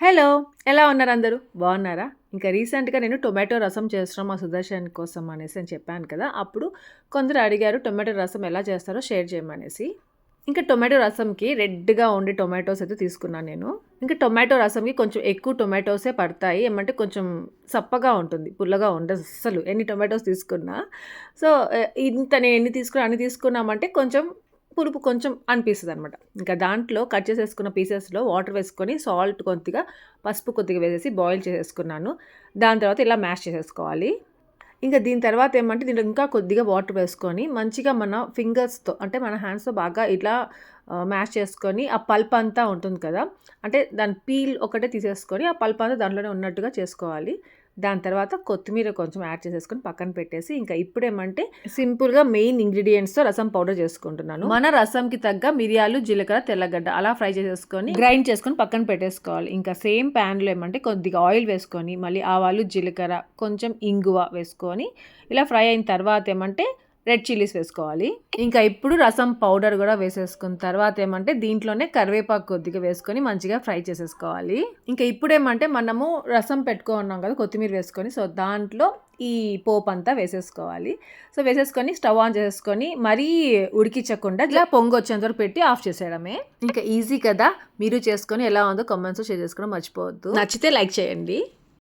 Hello ఎలా ఉన్నారు అందరూ? బాగున్నారా? ఇంకా రీసెంట్గా నేను టొమాటో రసం చేస్తున్నాం మా సుదర్శన్ కోసం అనేసి అని చెప్పాను కదా అప్పుడు కొందరు అడిగారు టొమాటో రసం ఎలా చేస్తారో షేర్ చేయమనేసి. ఇంకా టొమాటో రసంకి రెడ్గా ఉండే టొమాటోస్ అయితే తీసుకున్నాను నేను. ఇంకా టొమాటో రసంకి కొంచెం ఎక్కువ టొమాటోసే పడతాయి ఏమంటే కొంచెం సప్పగా ఉంటుంది పుల్లగా ఉండదు అసలు ఎన్ని టొమాటోస్ తీసుకున్నా. సో ఇంత నేను ఎన్ని తీసుకున్నా అన్ని తీసుకున్నామంటే కొంచెం పులుపు కొంచెం అనిపిస్తుంది అనమాట ఇంకా దాంట్లో కట్ చేసేసుకున్న పీసెస్లో వాటర్ వేసుకొని సాల్ట్ కొద్దిగా పసుపు కొద్దిగా వేసేసి బాయిల్ చేసేసుకున్నాను. దాని తర్వాత ఇలా మ్యాష్ చేసేసుకోవాలి. ఇంకా దీని తర్వాత ఏమంటే దీంట్లో ఇంకా కొద్దిగా వాటర్ వేసుకొని మంచిగా మన ఫింగర్స్తో అంటే మన హ్యాండ్స్తో బాగా ఇట్లా మ్యాష్ చేసుకొని ఆ పల్ప్ అంతా ఉంటుంది కదా అంటే దాని పీల్ ఒకటే తీసేసుకొని ఆ పల్ప్ అంతా దాంట్లోనే ఉన్నట్టుగా చేసుకోవాలి. దాని తర్వాత కొత్తిమీర కొంచెం యాడ్ చేసేసుకొని పక్కన పెట్టేసి ఇంకా ఇప్పుడు ఏమంటే సింపుల్గా మెయిన్ ఇంగ్రీడియంట్స్తో రసం పౌడర్ చేసుకుంటున్నాను. మన రసంకి తగ్గ మిరియాలు జీలకర్ర తెల్లగడ్డ అలా ఫ్రై చేసేసుకొని గ్రైండ్ చేసుకొని పక్కన పెట్టేసుకోవాలి. ఇంకా సేమ్ ప్యాన్లో ఏమంటే కొద్దిగా ఆయిల్ వేసుకొని మళ్ళీ ఆవాలు జీలకర్ర కొంచెం ఇంగువ వేసుకొని ఇలా ఫ్రై అయిన తర్వాత ఏమంటే రెడ్ చిల్లీస్ వేసుకోవాలి. ఇంకా ఇప్పుడు రసం పౌడర్ కూడా వేసేసుకున్న తర్వాత ఏమంటే దీంట్లోనే కరివేపాకు కొద్దిగా వేసుకొని మంచిగా ఫ్రై చేసేసుకోవాలి. ఇంకా ఇప్పుడు ఏమంటే మనము రసం పెట్టుకున్నాం కదా కొత్తిమీర వేసుకొని సో దాంట్లో ఈ పోపు అంతా వేసేసుకోవాలి. సో వేసేసుకొని స్టవ్ ఆన్ చేసుకొని మరీ ఉడికించకుండా ఇలా పొంగు వచ్చేంత వరకు పెట్టి ఆఫ్ చేసేయడమే. ఇంకా ఈజీ కదా మీరు చేసుకొని ఎలా ఉందో కమెంట్స్ షేర్ చేసుకోవడం మర్చిపోవద్దు. నచ్చితే లైక్ చేయండి.